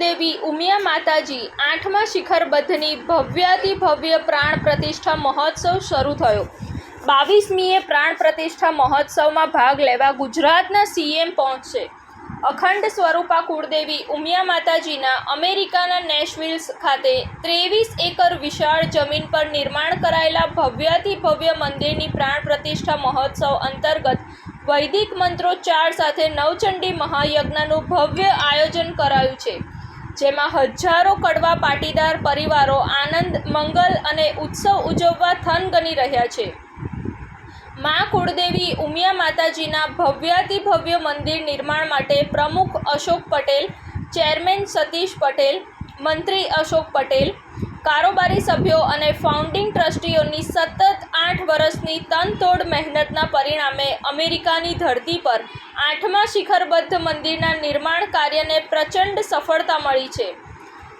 કુળદેવી ઉમિયા માતાજી આઠમા શિખરબદ્ધની ભવ્યાતિ ભવ્ય પ્રાણ પ્રતિષ્ઠા મહોત્સવ શરૂ થયો બાવીસમીએ પ્રાણ પ્રતિષ્ઠા મહોત્સવમાં ભાગ લેવા ગુજરાતના સીએમ પહોંચશે અખંડ સ્વરૂપા કુળદેવી ઉમિયા માતાજીના અમેરિકાના નેશવિલ્સ ખાતે ત્રેવીસ એકર વિશાળ જમીન પર નિર્માણ કરાયેલા ભવ્યાતિ ભવ્ય મંદિરની પ્રાણ પ્રતિષ્ઠા મહોત્સવ અંતર્ગત વૈદિક મંત્રોચ્ચાર સાથે નવચંડી મહાયજ્ઞનું ભવ્ય આયોજન કરાયું છે જેમાં હજારો કડવા પાટીદાર પરિવારો આનંદ, મંગલ અને ઉત્સવ ઉજવવા થનગની રહ્યા છે. મા કુળદેવી ઉમિયા માતાજીના ભવ્યાતિ ભવ્ય મંદિર નિર્માણ માટે પ્રમુખ અશોક પટેલ, ચેરમેન સતીશ પટેલ, મંત્રી અશોક પટેલ, કારોબારી સભ્યો અને ફાઉન્ડિંગ ટ્રસ્ટીઓની સતત આઠ વર્ષની તનતોડ મહેનતના પરિણામે અમેરિકાની ધરતી પર આઠમા શિખરબદ્ધ મંદિરના નિર્માણ કાર્યને પ્રચંડ સફળતા મળી છે.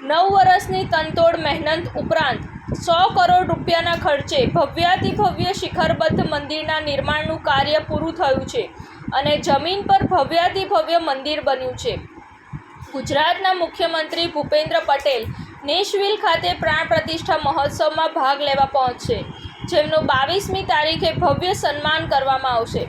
નવ વર્ષની તનતોડ મહેનત ઉપરાંત સો કરોડ રૂપિયાના ખર્ચે ભવ્યાતિભવ્ય શિખરબદ્ધ મંદિરના નિર્માણનું કાર્ય પૂરું થયું છે અને જમીન પર ભવ્યાતિભવ્ય મંદિર બન્યું છે. ગુજરાતના મુખ્યમંત્રી ભૂપેન્દ્ર પટેલ નેશવિલ ખાતે પ્રાણ પ્રતિષ્ઠા મહોત્સવમાં ભાગ લેવા પહોંચશે, જેમનું બાવીસમી તારીખે ભવ્ય સન્માન કરવામાં આવશે.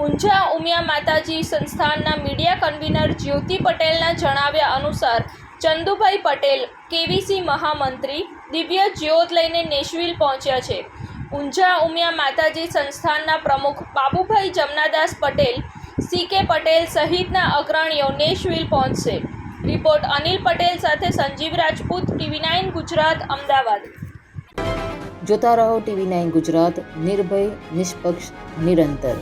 ઊંઝા ઉમિયા માતાજી સંસ્થાનના મીડિયા કન્વીનર જ્યોતિ પટેલના જણાવ્યા અનુસાર, ચંદુભાઈ પટેલ, કેવીસી મહામંત્રી, દિવ્ય જ્યોત લઈને નેશવિલ પહોંચ્યા છે. ઊંઝા ઉમિયા માતાજી સંસ્થાનના પ્રમુખ બાબુભાઈ જમનાદાસ પટેલ, સી કે પટેલ સહિતના અગ્રણીઓ નેશવિલ પહોંચશે. રિપોર્ટ અનિલ પટેલ સાથે સંજીવ રાજપૂત, ટીવી નાઇન ગુજરાત, અમદાવાદ. જોતા રહો ટીવી નાઇન ગુજરાત, નિર્ભય, નિષ્પક્ષ, નિરંતર.